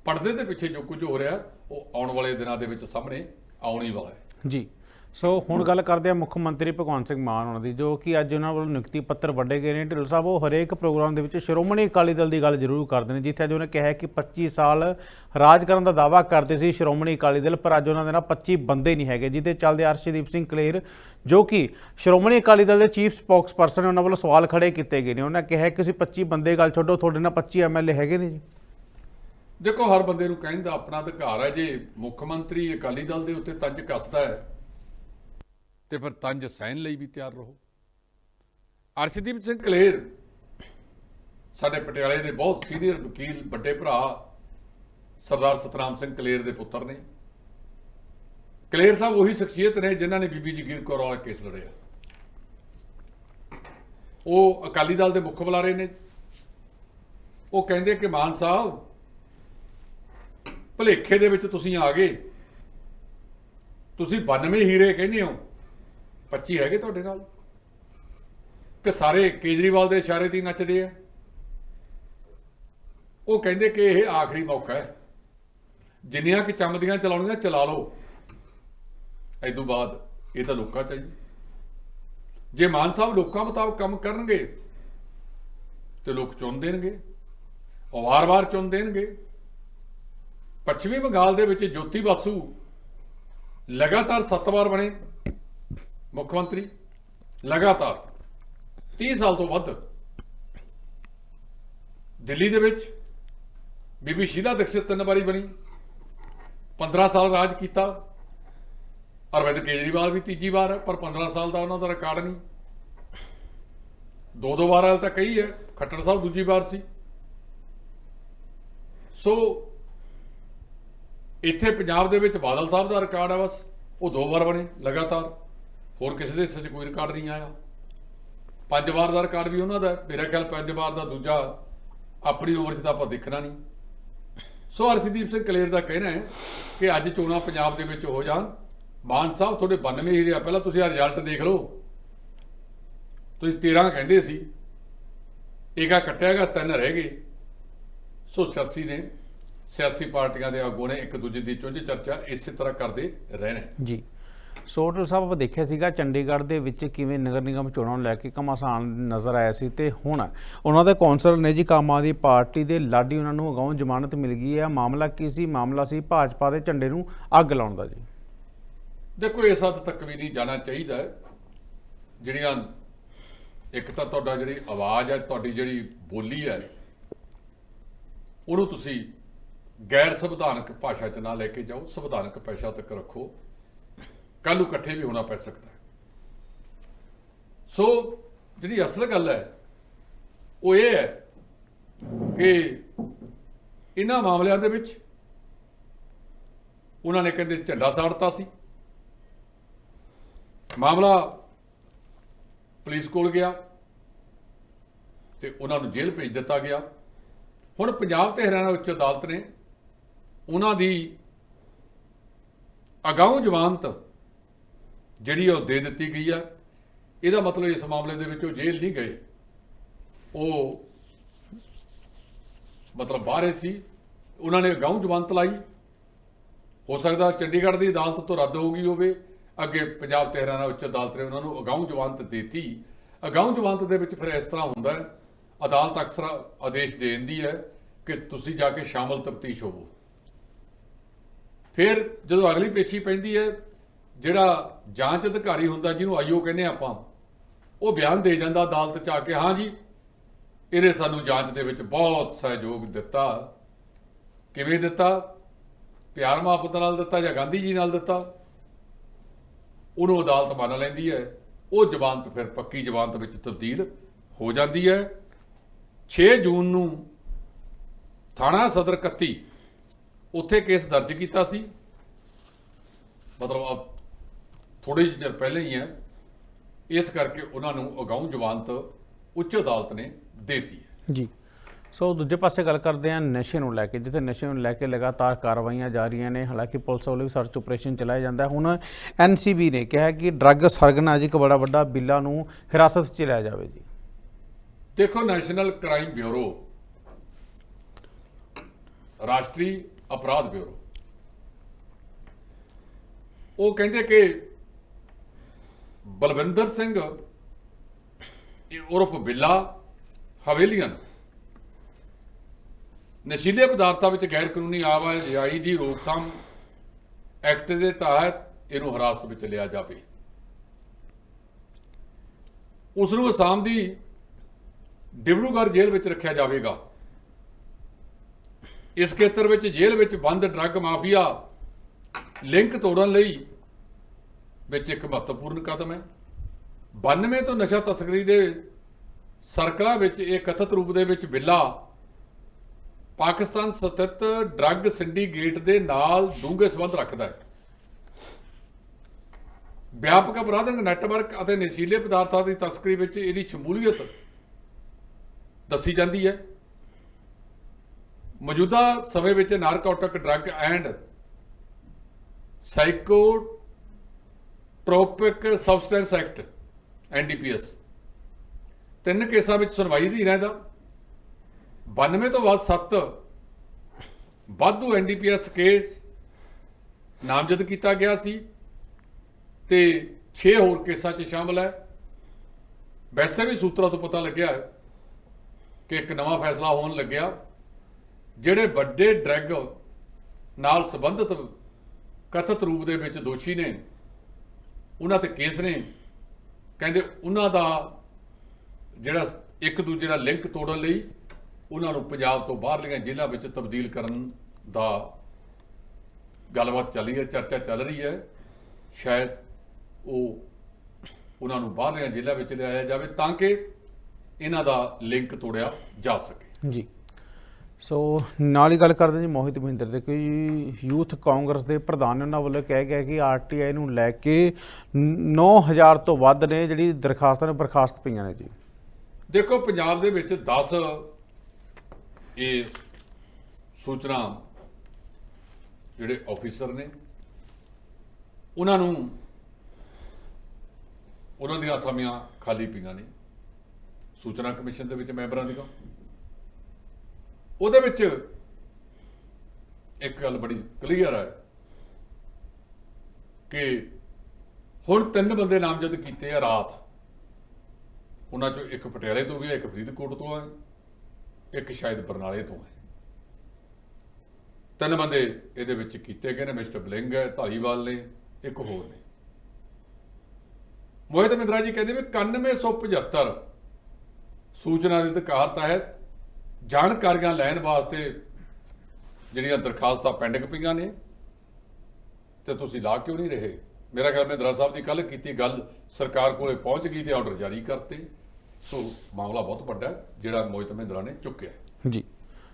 ਪਰਦੇ ਦੇ ਪਿੱਛੇ ਜੋ ਕੁਝ ਹੋ ਰਿਹਾ। ਉਹ ਆਉਣ ਵਾਲੇ ਦਿਨਾਂ ਦੇ ਵਿੱਚ ਸਾਹਮਣੇ ਆਉਣੀ ਵਾਲਾ ਹੈ। ਜੀ। ਸੋ ਹੁਣ ਗੱਲ ਕਰਦੇ ਆ ਮੁੱਖ ਮੰਤਰੀ ਭਗਵੰਤ ਸਿੰਘ ਮਾਨ ਉਹਨਾਂ ਦੀ, ਜੋ ਕਿ ਅੱਜ ਉਹਨਾਂ ਵੱਲੋਂ ਨਿਯੁਕਤੀ ਪੱਤਰ ਵੱਡੇ ਗਏ ਨੇ। ਢਿੱਲੋਂ ਸਾਹਿਬ, ਉਹ ਹਰੇਕ ਪ੍ਰੋਗਰਾਮ ਦੇ ਵਿੱਚ ਸ਼੍ਰੋਮਣੀ ਅਕਾਲੀ ਦਲ ਦੀ ਗੱਲ ਜ਼ਰੂਰ ਕਰਦੇ ਨੇ, ਜਿੱਥੇ ਅੱਜ ਉਹਨੇ ਕਿਹਾ ਕਿ 25 ਸਾਲ ਰਾਜ ਕਰਨ ਦਾ ਦਾਅਵਾ ਕਰਦੇ ਸੀ ਸ਼੍ਰੋਮਣੀ ਅਕਾਲੀ ਦਲ, ਪਰ ਅੱਜ ਉਹਨਾਂ ਦੇ ਨਾਲ 25 ਬੰਦੇ ਨਹੀਂ ਹੈਗੇ, ਜਿਹਦੇ ਚੱਲਦੇ ਅਰਸ਼ਦੀਪ ਸਿੰਘ ਕਲੇਰ, ਜੋ ਕਿ ਸ਼੍ਰੋਮਣੀ ਅਕਾਲੀ ਦਲ ਦੇ ਚੀਫ ਸਪੋਕਸਪਰਸਨ ਨੇ ਉਹਨਾਂ ਵੱਲੋਂ ਸਵਾਲ ਖੜੇ ਕੀਤੇ ਗਏ ਨੇ। ਉਹਨਾਂ ਕਿਹਾ ਕਿ ਤੁਸੀਂ 25 ਬੰਦੇ, ਗੱਲ ਛੱਡੋ, ਤੁਹਾਡੇ ਨਾਲ 25 ਐਮਐਲਏ ਹੈਗੇ ਨੇ ਜੀ। ਦੇਖੋ, ਹਰ ਬੰਦੇ ਨੂੰ ਕਹਿੰਦਾ ਆਪਣਾ ਅਧਿਕਾਰ ਹੈ। ਜੇ ਮੁੱਖ ਮੰਤਰੀ ਅਕਾਲੀ ਦਲ ਦੇ ਉੱਤੇ ਤੰਜ ਕੱਸਦਾ ਹੈ, ਤੇ ਫਿਰ ਤੰਜ ਸਹਿਣ ਲਈ ਵੀ ਤਿਆਰ ਰਹੋ। ਅਰਸ਼ਦੀਪ ਸਿੰਘ ਕਲੇਰ, ਸਾਡੇ ਪਟਿਆਲੇ ਦੇ ਬਹੁਤ ਸੀਨੀਅਰ ਵਕੀਲ, ਵੱਡੇ ਭਰਾ, ਸਰਦਾਰ ਸਤਨਾਮ ਸਿੰਘ ਕਲੇਰ ਦੇ ਪੁੱਤਰ ਨੇ। ਕਲੇਰ ਸਾਹਿਬ ਉਹੀ ਸ਼ਖਸੀਅਤ ਨੇ ਜਿਨ੍ਹਾਂ ਨੇ ਬੀਬੀ ਜਗੀਰ ਕੌਰ ਵਾਲਾ ਕੇਸ ਲੜਿਆ। ਉਹ ਅਕਾਲੀ ਦਲ ਦੇ ਮੁੱਖ ਬੁਲਾਰੇ ਨੇ। ਉਹ ਕਹਿੰਦੇ ਕਿ ਮਾਨ ਸਾਹਿਬ ਭਲੇਖੇ ਦੇ ਵਿੱਚ ਤੁਸੀਂ ਆ ਗਏ। ਤੁਸੀਂ 92 ਹੀਰੇ ਕਹਿੰਦੇ ਹੋ। 25 ਹੈਗੇ ਤੁਹਾਡੇ ਨਾਲ। ਕਿ ਸਾਰੇ ਕੇਜਰੀਵਾਲ ਦੇ ਇਸ਼ਾਰੇ ਤੇ ਹੀ ਨੱਚਦੇ ਆ। ਉਹ ਕਹਿੰਦੇ ਕਿ ਇਹ ਆਖਰੀ ਮੌਕਾ ਹੈ। ਜਿੰਨੀਆਂ ਕਿ ਚਮਦੀਆਂ ਚਲਾਉਣੀਆਂ ਚਲਾ ਲਓ। ਐਦੋਂ ਬਾਅਦ ਇਹ ਤਾਂ ਲੋਕਾਂ ਚਾਹੀਏ ਜੇ ਮਾਨ ਸਾਹਿਬ ਲੋਕਾਂ ਮੁਤਾਬਕ ਕੰਮ ਕਰਨਗੇ, ਤੇ ਲੋਕ ਚੁਣ ਦੇਣਗੇ। ਉਹ ਵਾਰ-ਵਾਰ ਚੁਣ ਦੇਣਗੇ। ਪੱਛਮੀ ਬੰਗਾਲ ਦੇ ਵਿੱਚ ਜੋਤੀ ਬਾਸੂ ਲਗਾਤਾਰ 7 ਵਾਰ ਬਣੇ। ਮੁੱਖ ਮੰਤਰੀ ਲਗਾਤਾਰ। 30 ਸਾਲ ਤੋਂ ਵੱਧ। ਦਿੱਲੀ ਦੇ ਵਿੱਚ ਬੀਬੀ ਸ਼ੀਲਾ ਦਕਸ਼ਿਤ ਤਿੰਨ ਵਾਰੀ ਬਣੀ। 15 ਸਾਲ ਰਾਜ ਕੀਤਾ। ਅਰਵਿੰਦ ਕੇਜਰੀਵਾਲ ਵੀ ਤੀਜੀ ਵਾਰ ਹੈ, ਪਰ 15 ਸਾਲ ਦਾ ਉਹਨਾਂ ਦਾ ਰਿਕਾਰਡ ਨਹੀਂ। ਦੋ ਦੋ ਵਾਰ ਵਾਲ ਤਾਂ ਕਈ ਹੈ, ਖੱਟੜ ਸਾਹਿਬ ਦੂਜੀ ਵਾਰ ਸੀ। ਸੋ ਇੱਥੇ ਪੰਜਾਬ ਦੇ ਵਿੱਚ ਬਾਦਲ ਸਾਹਿਬ ਦਾ ਰਿਕਾਰਡ ਆ ਬਸ, ਉਹ ਦੋ ਵਾਰ ਬਣੇ, ਲਗਾਤਾਰ। ਹੋਰ ਕਿਸੇ ਦੇ ਹਿੱਸੇ 'ਚ ਕੋਈ ਰਿਕਾਰਡ ਨਹੀਂ ਆਇਆ। ਪੰਜ ਵਾਰ ਦਾ ਰਿਕਾਰਡ ਵੀ ਉਹਨਾਂ ਦਾ ਮੇਰਾ ਖਿਆਲ ਪੰਜ ਵਾਰ ਦਾ, ਦੂਜਾ ਆਪਣੀ ਉਮਰ 'ਚ ਤਾਂ ਆਪਾਂ ਦੇਖਣਾ ਨਹੀਂ। ਸੋ ਹਰਸਿਦੀਪ ਸਿੰਘ ਕਲੇਰ ਦਾ ਕਹਿਣਾ ਹੈ ਕਿ ਅੱਜ ਚੋਣਾਂ ਪੰਜਾਬ ਦੇ ਵਿੱਚ ਹੋ ਜਾਣ। ਮਾਨ ਸਾਹਿਬ ਤੁਹਾਡੇ 92 ਹੀ ਰਿਹਾ ਪਹਿਲਾਂ ਤੁਸੀਂ ਆ ਰਿਜ਼ਲਟ ਦੇਖ ਲਓ। ਤੁਸੀਂ 13 ਕਹਿੰਦੇ ਸੀ। ਏਕਾ ਕੱਟਿਆਗਾ ਤਿੰਨ ਰਹਿ ਗਏ। ਸੋ ਸਰਸੀ ਨੇ ਸਿਆਸੀ ਪਾਰਟੀਆਂ ਦੇ ਆਗੂ ਨੇ ਇੱਕ ਦੂਜੇ ਦੀ ਚੁੰਝ ਚਰਚਾ ਇਸੇ ਤਰ੍ਹਾਂ ਕਰਦੇ ਰਹਿਣਾ। ਜੀ ਸੋਟਲ ਸਾਹਿਬ ਆਪਾਂ ਦੇਖਿਆ ਸੀਗਾ ਚੰਡੀਗੜ੍ਹ ਦੇ ਵਿੱਚ ਕਿਵੇਂ ਨਗਰ ਨਿਗਮ ਚੋਣਾਂ ਨੂੰ ਲੈ ਕੇ ਘਮਾਸਾਨ ਨਜ਼ਰ ਆਇਆ ਸੀ ਤੇ ਹੁਣ ਉਹਨਾਂ ਦੇ ਕੌਂਸਲਰ ਨੇ ਜੀ ਕਾਮ ਆਦਮੀ ਪਾਰਟੀ ਦੇ ਲਾਡੀ ਉਹਨਾਂ ਨੂੰ ਅਗਾਊਂ ਜ਼ਮਾਨਤ ਮਿਲ ਗਈ ਹੈ ਮਾਮਲਾ ਕੀ ਸੀ ਮਾਮਲਾ ਸੀ ਭਾਜਪਾ ਦੇ ਝੰਡੇ ਨੂੰ ਅੱਗ ਲਾਉਣ ਦਾ ਜੀ ਦੇਖੋ ਇਸ ਹੱਦ ਤੱਕ ਵੀ ਨਹੀਂ ਜਾਣਾ ਚਾਹੀਦਾ। ਜਿਹੜੀਆਂ ਇੱਕ ਤਾਂ ਤੁਹਾਡਾ ਜਿਹੜੀ ਆਵਾਜ਼ ਹੈ ਤੁਹਾਡੀ ਜਿਹੜੀ ਬੋਲੀ ਹੈ ਉਹਨੂੰ ਤੁਸੀਂ ਗੈਰ ਸੰਵਿਧਾਨਕ ਭਾਸ਼ਾ 'ਚ ਨਾ ਲੈ ਕੇ ਜਾਓ, ਸੰਵਿਧਾਨਕ ਭਾਸ਼ਾ ਤੱਕ ਰੱਖੋ। ਕੱਲ ਨੂੰ ਇਕੱਠੇ ਵੀ ਹੋਣਾ ਪੈ ਸਕਦਾ ਹੈ। ਸੋ ਜਿਹੜੀ ਅਸਲ ਗੱਲ ਹੈ, ਉਹ ਇਹ ਹੈ ਕਿ ਇਹਨਾਂ ਮਾਮਲਿਆਂ ਦੇ ਵਿੱਚ ਉਹਨਾਂ ਨੇ ਕਹਿੰਦੇ ਝੰਡਾ ਸਾੜਤਾ ਸੀ। ਮਾਮਲਾ ਪੁਲਿਸ ਕੋਲ ਗਿਆ ਤੇ ਉਹਨਾਂ ਨੂੰ ਜੇਲ੍ਹ ਭੇਜ ਦਿੱਤਾ ਗਿਆ। ਹੁਣ ਪੰਜਾਬ ਤੇ ਹਰਿਆਣਾ ਉੱਚ ਅਦਾਲਤ ਨੇ ਉਹਨਾਂ ਦੀ ਅਗਾਊਂ ਜ਼ਮਾਨਤ ਜਿਹੜੀ ਉਹ ਦੇ ਦਿੱਤੀ ਗਈ ਆ, ਇਹਦਾ ਮਤਲਬ ਇਸ ਮਾਮਲੇ ਦੇ ਵਿੱਚ ਉਹ ਜੇਲ੍ਹ ਨਹੀਂ ਗਏ। ਉਹ ਮਤਲਬ ਬਾਹਰ ਸੀ, ਉਹਨਾਂ ਨੇ ਅਗਾਊਂ ਜ਼ਮਾਨਤ ਲਾਈ। ਹੋ ਸਕਦਾ ਚੰਡੀਗੜ੍ਹ ਦੀ ਅਦਾਲਤ ਤੋਂ ਰੱਦ ਹੋ ਗਈ ਹੋਵੇ, ਅੱਗੇ ਪੰਜਾਬ ਤੇ ਹਰਿਆਣਾ ਉੱਚ ਅਦਾਲਤ ਨੇ ਉਹਨਾਂ ਨੂੰ ਅਗਾਊਂ ਜ਼ਮਾਨਤ ਦਿੱਤੀ। ਅਗਾਊਂ ਜ਼ਮਾਨਤ ਦੇ ਵਿੱਚ ਫਿਰ ਇਸ ਤਰ੍ਹਾਂ ਹੁੰਦਾ ਹੈ, ਅਦਾਲਤ ਅਕਸਰ ਆਦੇਸ਼ ਦੇ ਦਿੰਦੀ ਹੈ ਕਿ ਤੁਸੀਂ ਜਾ ਕੇ ਸ਼ਾਮਲ ਤਫਤੀਸ਼ ਹੋਵੋ। ਫਿਰ ਜਦੋਂ ਅਗਲੀ ਪੇਸ਼ੀ ਪੈਂਦੀ ਹੈ, ਜਿਹੜਾ ਜਾਂਚ ਅਧਿਕਾਰੀ ਹੁੰਦਾ ਜਿਹਨੂੰ ਆਈਓ ਕਹਿੰਦੇ ਆਪਾਂ, ਉਹ ਬਿਆਨ ਦੇ ਜਾਂਦਾ ਅਦਾਲਤ ਚ ਆ ਕੇ, ਹਾਂ ਜੀ, ਇਹਨੇ ਸਾਨੂੰ ਜਾਂਚ ਦੇ ਵਿੱਚ ਬਹੁਤ ਸਹਿਯੋਗ ਦਿੱਤਾ। ਕਿਵੇਂ ਦਿੱਤਾ? ਪਿਆਰ ਮੁਹੱਬਤ ਨਾਲ ਦਿੱਤਾ ਜਾਂ ਗਾਂਧੀ ਜੀ ਨਾਲ ਦਿੱਤਾ? ਉਹਨੂੰ ਅਦਾਲਤ ਮੰਨ ਲੈਂਦੀ ਹੈ। ਉਹ ਜ਼ਮਾਨਤ ਫਿਰ ਪੱਕੀ ਜ਼ਮਾਨਤ ਵਿੱਚ ਤਬਦੀਲ ਹੋ ਜਾਂਦੀ ਹੈ। 6 ਜੂਨ ਨੂੰ ਥਾਣਾ ਸਦਰ 31 ਉੱਥੇ ਕੇਸ ਦਰਜ ਕੀਤਾ ਸੀ। ਮਤਲਬ ਥੋੜੇ ਜਿਹੇ ਚਿਰ ਪਹਿਲਾਂ ਹੀ ਹੈ। ਇਸ ਕਰਕੇ ਉਹਨਾਂ ਨੂੰ ਅਗਾਊਂ ਜ਼ਮਾਨਤ ਉੱਚ ਅਦਾਲਤ ਨੇ ਦੇਤੀ ਹੈ। ਜੀ। ਸੋ ਦੂਜੇ ਪਾਸੇ ਗੱਲ ਕਰਦੇ ਹਾਂ ਨਸ਼ੇ ਨੂੰ ਲੈ ਕੇ ਜਿੱਥੇ ਨਸ਼ੇ ਨੂੰ ਲੈ ਕੇ ਲਗਾਤਾਰ ਕਾਰਵਾਈਆਂ ਜਾਰੀਆਂ ਨੇ ਹਾਲਾਂਕਿ ਪੁਲਿਸ ਵੱਲੋਂ ਵੀ ਸਰਚ ਆਪਰੇਸ਼ਨ ਚਲਾਇਆ ਜਾਂਦਾ। ਹੁਣ ਐਨਸੀਬੀ ਨੇ ਕਿਹਾ ਕਿ ਡਰੱਗ ਸਰਗਨਾ ਜੀ ਇੱਕ ਬੜਾ ਵੱਡਾ ਬਿੱਲਾ ਨੂੰ ਹਿਰਾਸਤ 'ਚ ਲਿਆ ਜਾਵੇ ਜੀ। ਦੇਖੋ ਨੈਸ਼ਨਲ ਕ੍ਰਾਈਮ ਬਿਊਰੋ ਰਾਸ਼ਟਰੀ ਅਪਰਾਧ ਬਿਊਰੋ। ਉਹ ਕਹਿੰਦੇ ਕਿ ਬਲਵਿੰਦਰ ਸਿੰਘ, ਇਹ ਉਰਫ ਬਿੱਲਾ ਹਵੇਲੀਅਨ ਨਸ਼ੀਲੇ ਪਦਾਰਥਾਂ ਵਿੱਚ ਗੈਰ ਕਾਨੂੰਨੀ ਆਵਾਜਾਈ ਦੀ ਰੋਕਥਾਮ ਐਕਟ ਦੇ ਤਹਿਤ ਇਹਨੂੰ ਹਿਰਾਸਤ ਵਿੱਚ ਲਿਆ ਜਾਵੇ। ਉਸ ਨੂੰ ਅਸਾਮ ਦੀ ਡਿਬਰੂਗੜ੍ਹ ਜੇਲ੍ਹ ਵਿੱਚ ਰੱਖਿਆ ਜਾਵੇਗਾ। ਇਸ ਖੇਤਰ ਵਿੱਚ ਜੇਲ੍ਹ ਵਿੱਚ ਬੰਦ ਡਰੱਗ ਮਾਫੀਆ ਲਿੰਕ ਤੋੜਨ ਲਈ ਵਿੱਚ ਇੱਕ ਮਹੱਤਵਪੂਰਨ ਕਦਮ ਹੈ। 92 ਤੋਂ ਨਸ਼ਾ ਤਸਕਰੀ ਦੇ ਸਰਕਲਾਂ ਵਿੱਚ ਇਹ ਕਥਿਤ ਰੂਪ ਦੇ ਵਿੱਚ ਬਿੱਲਾ ਪਾਕਿਸਤਾਨ ਸਥਿਤ ਡਰੱਗ ਸਿੰਡੀਕੇਟ ਦੇ ਨਾਲ ਡੂੰਘੇ ਸੰਬੰਧ ਰੱਖਦਾ ਹੈ। ਵਿਆਪਕ ਅਪਰਾਧਿਕ ਨੈਟਵਰਕ ਅਤੇ ਨਸ਼ੀਲੇ ਪਦਾਰਥਾਂ ਦੀ ਤਸਕਰੀ ਵਿੱਚ ਇਹਦੀ ਸ਼ਮੂਲੀਅਤ ਦੱਸੀ ਜਾਂਦੀ ਹੈ। ਮੌਜੂਦਾ ਸਮੇਂ ਵਿੱਚ narcotic drug and psychotropic substance act NDPS ਤਿੰਨ ਕੇਸਾਂ ਵਿੱਚ ਸੁਣਵਾਈ ਦੀ ਰਹਿੰਦਾ। 92 ਤੋਂ ਬਾਅਦ 7 ਵਾਧੂ ਐਨਡੀਪੀਐਸ ਕੇਸ ਨਾਮਜ਼ਦ ਕੀਤਾ ਗਿਆ ਸੀ ਤੇ 6 ਹੋਰ ਕੇਸਾਂ 'ਚ ਸ਼ਾਮਲ ਹੈ। ਵੈਸੇ ਵੀ ਸੂਤਰਾਂ ਤੋਂ ਪਤਾ ਲੱਗਿਆ ਕਿ ਇੱਕ ਨਵਾਂ ਫੈਸਲਾ ਹੋਣ ਲੱਗਿਆ। ਜਿਹੜੇ ਵੱਡੇ ਡਰੱਗ ਨਾਲ ਸੰਬੰਧਿਤ ਕਥਿਤ ਰੂਪ ਦੇ ਵਿੱਚ ਦੋਸ਼ੀ ਨੇ, ਉਹਨਾਂ ਤੇ ਕੇਸ ਨੇ, ਕਹਿੰਦੇ ਉਹਨਾਂ ਦਾ ਜਿਹੜਾ ਇੱਕ ਦੂਜੇ ਨਾਲ ਲਿੰਕ ਤੋੜਨ ਲਈ ਉਹਨਾਂ ਨੂੰ ਪੰਜਾਬ ਤੋਂ ਬਾਹਰਲੀਆਂ ਜੇਲ੍ਹਾਂ ਵਿੱਚ ਤਬਦੀਲ ਕਰਨ ਦਾ ਗੱਲਬਾਤ ਚੱਲ ਰਹੀ ਹੈ, ਚਰਚਾ ਚੱਲ ਰਹੀ ਹੈ। ਸ਼ਾਇਦ ਉਹ ਉਹਨਾਂ ਨੂੰ ਬਾਹਰਲੀਆਂ ਜੇਲ੍ਹਾਂ ਵਿੱਚ ਲਿਆਇਆ ਜਾਵੇ ਤਾਂ ਕਿ ਇਹਨਾਂ ਦਾ ਲਿੰਕ ਤੋੜਿਆ ਜਾ ਸਕੇ। ਜੀ। ਸੋ ਨਾਲ ਹੀ ਗੱਲ ਕਰਦੇ ਜੀ ਮੋਹਿਤ ਮਹਿੰਦਰ ਦੇ ਕੋਈ ਯੂਥ ਕਾਂਗਰਸ ਦੇ ਪ੍ਰਧਾਨ ਨੇ ਉਹਨਾਂ ਵੱਲੋਂ ਕਿਹਾ ਗਿਆ ਕਿ ਆਰਟੀਆਈ ਨੂੰ ਲੈ ਕੇ 9000 ਤੋਂ ਵੱਧ ਨੇ ਜਿਹੜੀ ਦਰਖਾਸਤਾਂ ਨੇ, ਬਰਖਾਸਤ ਪਈਆਂ ਨੇ ਜੀ। ਦੇਖੋ, ਪੰਜਾਬ ਦੇ ਵਿੱਚ 10 ਇਹ ਸੂਚਨਾ ਜਿਹੜੇ ਆਫੀਸਰ ਨੇ, ਉਹਨਾਂ ਨੂੰ ਉਹਨਾਂ ਦੀਆਂ ਅਸਾਮੀਆਂ ਖਾਲੀ ਪਈਆਂ ਨੇ। ਸੂਚਨਾ ਕਮਿਸ਼ਨ ਦੇ ਵਿੱਚ ਮੈਂਬਰਾਂ ਦੀਆਂ। ਉਹਦੇ ਵਿੱਚ ਇੱਕ ਗੱਲ ਬੜੀ ਕਲੀਅਰ ਹੈ ਕਿ ਹੁਣ ਤਿੰਨ ਬੰਦੇ ਨਾਮਜ਼ਦ ਕੀਤੇ ਆ ਰਾਤ। ਉਹਨਾਂ ਚੋਂ ਇੱਕ ਪਟਿਆਲੇ ਤੋਂ ਵੀ ਇੱਕ ਫਰੀਦਕੋਟ ਤੋਂ ਹੈ ਇੱਕ ਸ਼ਾਇਦ ਬਰਨਾਲੇ ਤੋਂ ਹੈ ਤਿੰਨ ਬੰਦੇ ਇਹਦੇ ਵਿੱਚ ਕੀਤੇ ਗਏ ਨੇ, ਮਿਸਟਰ ਬਲਿੰਗ ਹੈ, ਧਾਲੀਵਾਲ ਨੇ, ਇੱਕ ਹੋਰ ਨੇ। ਮੋਹਿਤ ਮਿੰਦਰਾ ਜੀ ਕਹਿੰਦੇ ਵੀ 9175 ਸੂਚਨਾ ਦੇ ਅਧਿਕਾਰ ਤਹਿਤ ਜਾਣਕਾਰੀਆਂ ਲੈਣ ਵਾਸਤੇ ਜਿਹੜੀਆਂ ਦਰਖਾਸਤਾਂ ਪੈਂਡਿੰਗ ਪਈਆਂ ਨੇ ਤੇ ਤੁਸੀਂ ਲਾ ਕਿਉਂ ਨਹੀਂ ਰਹੇ? ਮੇਰਾ ਖਿਆਲ ਮਹਿੰਦਰਾ ਸਾਹਿਬ ਦੀ ਕੱਲ ਕੀਤੀ ਗੱਲ ਸਰਕਾਰ ਕੋਲੇ ਪਹੁੰਚ ਗਈ ਤੇ ਆਰਡਰ ਜਾਰੀ ਕਰਤੇ। ਸੋ ਮਾਮਲਾ ਬਹੁਤ ਵੱਡਾ ਹੈ ਜਿਹੜਾ ਮੋਹਿਤ ਮਹਿੰਦਰਾ ਨੇ ਚੁੱਕਿਆ। ਜੀ।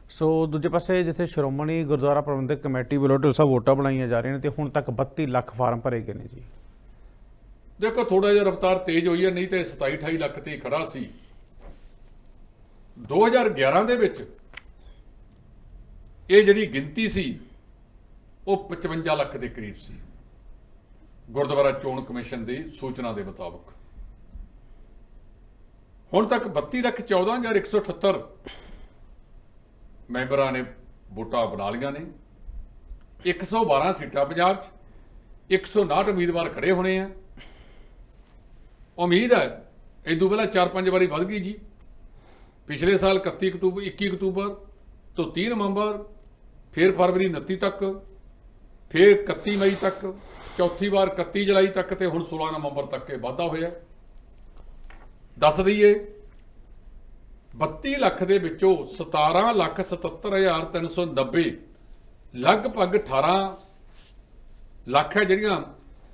ਸੋ ਦੂਜੇ ਪਾਸੇ ਜਿੱਥੇ ਸ਼੍ਰੋਮਣੀ ਗੁਰਦੁਆਰਾ ਪ੍ਰਬੰਧਕ ਕਮੇਟੀ ਵੱਲੋਂ ਢਿਲਸਾ ਵੋਟਾਂ ਬਣਾਈਆਂ ਜਾ ਰਹੀਆਂ ਨੇ ਤੇ ਹੁਣ ਤੱਕ 32 ਲੱਖ ਫਾਰਮ ਭਰੇ ਗਏ ਨੇ ਜੀ। ਦੇਖੋ ਥੋੜਾ ਜਿਹਾ ਰਫਤਾਰ ਤੇਜ਼ ਹੋਈ ਹੈ ਨਹੀਂ ਤੇ 27 28 ਲੱਖ ਤੇ ਖੜਾ ਸੀ। 2011 ਦੇ ਵਿੱਚ ਇਹ ਜਿਹੜੀ ਗਿਣਤੀ ਸੀ, ਉਹ 55 ਲੱਖ ਦੇ ਕਰੀਬ ਸੀ। ਗੁਰਦੁਆਰਾ ਚੋਣ ਕਮਿਸ਼ਨ ਦੀ ਸੂਚਨਾ ਦੇ ਮੁਤਾਬਕ। ਹੁਣ ਤੱਕ 32 ਲੱਖ 14178 ਮੈਂਬਰਾਂ ਨੇ ਵੋਟਾਂ ਬਣਾ ਲੀਆਂ ਨੇ। 112 ਸੀਟਾਂ ਪੰਜਾਬ 'ਚ 159 ਉਮੀਦਵਾਰ ਖੜੇ ਹੋਣੇ ਆ। ਉਮੀਦ ਹੈ ਇਦੋਂ ਪਹਿਲਾਂ 4-5 ਵਾਰੀ ਵੱਧ ਗਈ ਜੀ। ਪਿਛਲੇ ਸਾਲ 31 ਅਕਤੂਬਰ 21 ਅਕਤੂਬਰ ਤੋਂ 30 ਨਵੰਬਰ, ਫਿਰ ਫਰਵਰੀ 29 ਤੱਕ, ਫਿਰ 31 ਮਈ ਤੱਕ, ਚੌਥੀ ਵਾਰ 31 ਜੁਲਾਈ ਤੱਕ ਤੇ ਹੁਣ 16 ਨਵੰਬਰ ਤੱਕ ਇਹ ਵਾਧਾ ਹੋਇਆ। ਦੱਸ ਦਈਏ 32 ਲੱਖ ਦੇ ਵਿੱਚੋਂ 17 ਲੱਖ 77390 ਲਗਭਗ 18 ਲੱਖ ਹੈ ਜਿਹੜੀਆਂ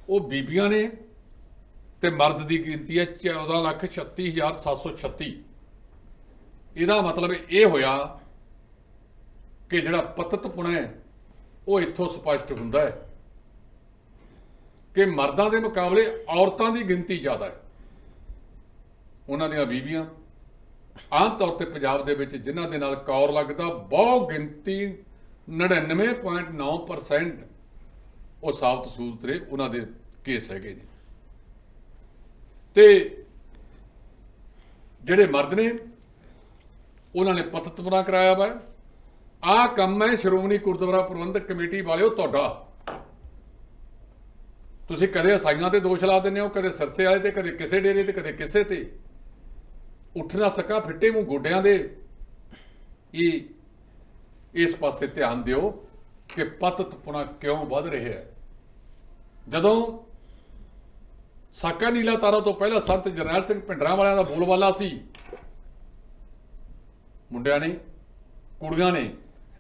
ਉਹ ਬੀਬੀਆਂ ਨੇ ਤੇ ਮਰਦ ਦੀ ਗਿਣਤੀ ਹੈ 14 ਲੱਖ 36736 ਇਹਦਾ ਮਤਲਬ ਇਹ ਹੋਇਆ ਕਿ ਜਿਹੜਾ ਪਤਤਪੁਣਾ ਹੈ, ਉਹ ਇੱਥੋਂ ਸਪਸ਼ਟ ਹੁੰਦਾ ਹੈ ਕਿ ਮਰਦਾਂ ਦੇ ਮੁਕਾਬਲੇ ਔਰਤਾਂ ਦੀ ਗਿਣਤੀ ਜ਼ਿਆਦਾ ਹੈ। ਉਹਨਾਂ ਦੀਆਂ ਬੀਬੀਆਂ ਆਮ ਤੌਰ ਤੇ ਪੰਜਾਬ ਦੇ ਵਿੱਚ ਜਿਨ੍ਹਾਂ ਦੇ ਨਾਲ ਕੌਰ ਲੱਗਦਾ, ਬਹੁ ਗਿਣਤੀ 99.9% ਉਹ ਸਾਬਤ ਸੂਰਤ ਨੇ, ਉਹਨਾਂ ਦੇ ਕੇਸ ਹੈਗੇ ਨੇ। ਤੇ ਜਿਹੜੇ ਮਰਦ ਨੇ ਉਹਨਾਂ ਨੇ ਪਤਤਪੁਰਾ ਕਰਾਇਆ ਵਾ। ਆਹ ਕੰਮ ਹੈ ਸ਼੍ਰੋਮਣੀ ਗੁਰਦੁਆਰਾ ਪ੍ਰਬੰਧਕ ਕਮੇਟੀ ਵਾਲਿਓ ਤੁਹਾਡਾ। ਤੁਸੀਂ ਕਦੇ ਅਸਾਈਆਂ ਤੇ ਦੋਸ਼ ਲਾ ਦਿੰਦੇ ਹੋ, ਕਦੇ ਸਰਸੇ ਵਾਲੇ ਤੇ, ਕਦੇ ਕਿਸੇ ਡੇਰੇ ਤੇ, ਕਦੇ ਕਿਸੇ ਤੇ। ਉੱਠਣਾ ਸਕਾ ਫਿੱਟੇ ਮੂੰਹ ਗੋਡਿਆਂ ਦੇ। ਇਹ, ਇਸ ਪਾਸੇ ਧਿਆਨ ਦਿਓ ਕਿ ਪਤਤਪੁਣਾ ਕਿਉਂ ਵੱਧ ਰਿਹਾ ਹੈ। ਜਦੋਂ ਸਾਕਾ ਨੀਲਾ ਤਾਰਾ ਤੋਂ ਪਹਿਲਾਂ ਸੰਤ ਜਰਨੈਲ ਸਿੰਘ ਭਿੰਡਰਾਂ ਵਾਲਿਆਂ ਦਾ ਬੋਲਬਾਲਾ ਸੀ ਮੁੰਡਿਆਂ ਨੇ ਕੁੜੀਆਂ ਨੇ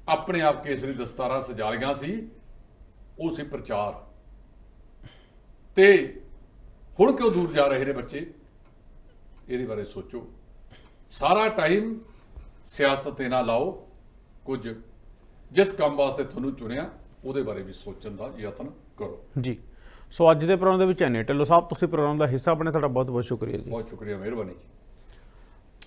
ਆਪਣੇ ਆਪ ਕੇਸਰੀ ਦਸਤਾਰਾਂ ਸਜਾ ਲਈਆਂ ਸੀ ਉਹ ਸੀ ਪ੍ਰਚਾਰ। ਤੇ ਹੁਣ ਕਿਉਂ ਦੂਰ ਜਾ ਰਹੇ ਨੇ ਬੱਚੇ? ਇਹਦੇ ਬਾਰੇ ਸੋਚੋ। ਸਾਰਾ ਟਾਈਮ ਸਿਆਸਤ ਤੇ ਨਾ ਲਾਓ ਕੁਝ ਜਿਸ ਕੰਮ ਵਾਸਤੇ ਤੁਹਾਨੂੰ ਚੁਣਿਆ ਉਹਦੇ ਬਾਰੇ ਵੀ ਸੋਚਣ ਦਾ ਯਤਨ ਕਰੋ। ਜੀ। ਸੋ ਅੱਜ ਦੇ ਪ੍ਰੋਗਰਾਮ ਦੇ ਵਿੱਚ ਐਨੇ ਢਿੱਲੋਂ ਸਾਹਿਬ ਤੁਸੀਂ ਪ੍ਰੋਗਰਾਮ ਦਾ ਹਿੱਸਾ ਬਣੇ ਤੁਹਾਡਾ ਬਹੁਤ ਬਹੁਤ ਸ਼ੁਕਰੀਆ ਜੀ। ਬਹੁਤ ਸ਼ੁਕਰੀਆ ਮਿਹਰਬਾਨੀ ਜੀ।